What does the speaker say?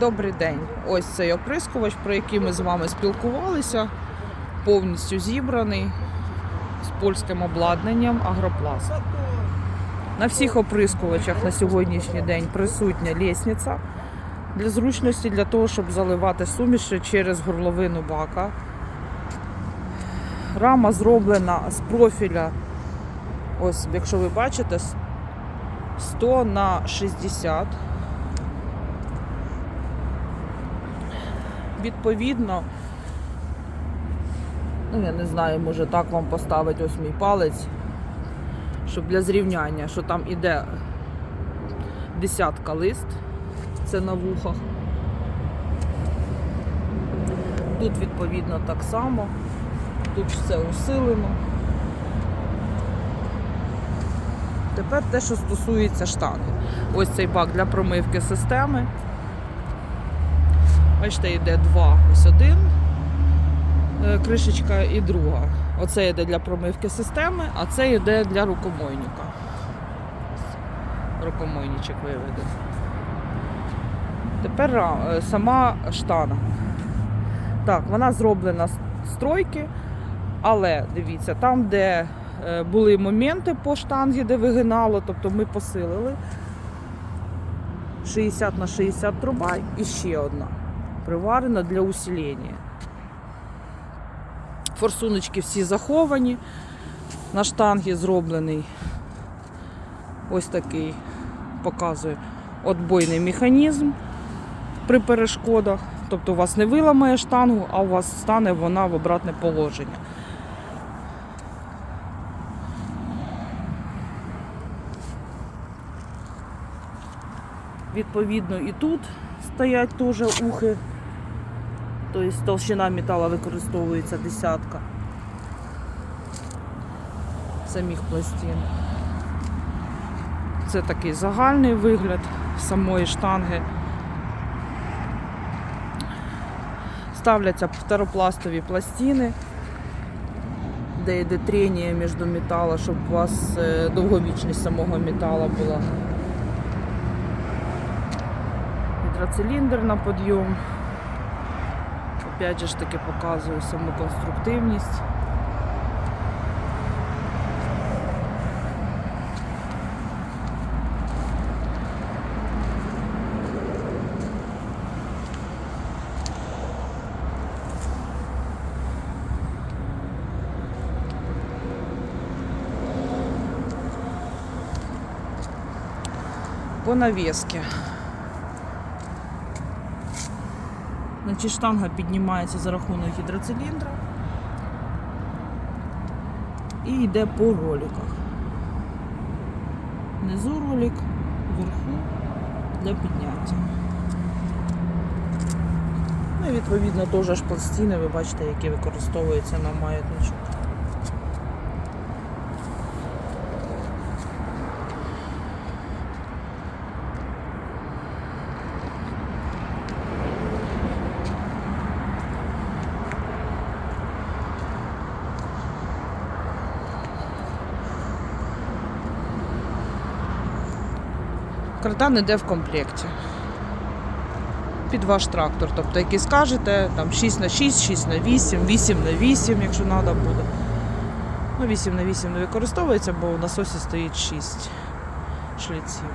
Добрий день. Ось цей оприскувач, про який ми з вами спілкувалися, повністю зібраний з польським обладнанням Агропласт. На всіх оприскувачах на сьогоднішній день присутня лісниця для зручності, для того, щоб заливати суміші через горловину бака. Рама зроблена з профіля, ось якщо ви бачите, 100 на 60. Відповідно, ну я не знаю, може так вам поставити ось мій палець, щоб для зрівняння, що там іде десятка лист, це на вухах. Тут відповідно так само, тут все усилено. Тепер те, що стосується штанги. Ось цей бак для промивки системи. Бачите, йде два, ось один е, кришечка і друга. Оце йде для промивки системи, а це йде для рукомойника. Рукомойничок виведе. Тепер е, сама штана. Так, вона зроблена з стройки, але дивіться, там, де е, були моменти по штангі, де вигинало, тобто ми посилили 60 на 60 труба і ще одна приварена для усилення. Форсуночки всі заховані. На штангі зроблений ось такий, показує отбойний механізм при перешкодах. Тобто у вас не виламає штангу, а у вас стане вона в обратне положення. Відповідно, і тут стоять теж ухи. Тобто толщина металу використовується десятка самих пластин. Це такий загальний вигляд самої штанги. Ставляться фтеропластові пластини, де йде трення між металу, щоб у вас е, довговічність самого металу була. Гідроциліндр на підйом. Опять же ж таки показую саму конструктивність. По навіски. Значить, штанга піднімається за рахунок гідроциліндра і йде по роликах. Внизу ролик, вверху для підняття. Ну і відповідно теж ж пластини, ви бачите, які використовуються на маятничок. Кардан іде в комплекті. Під ваш трактор. Тобто, який скажете, там 6 на 6, 6 на 8, 8 на 8, якщо треба буде. Ну, 8 на 8 не використовується, бо в насосі стоїть 6 шліців.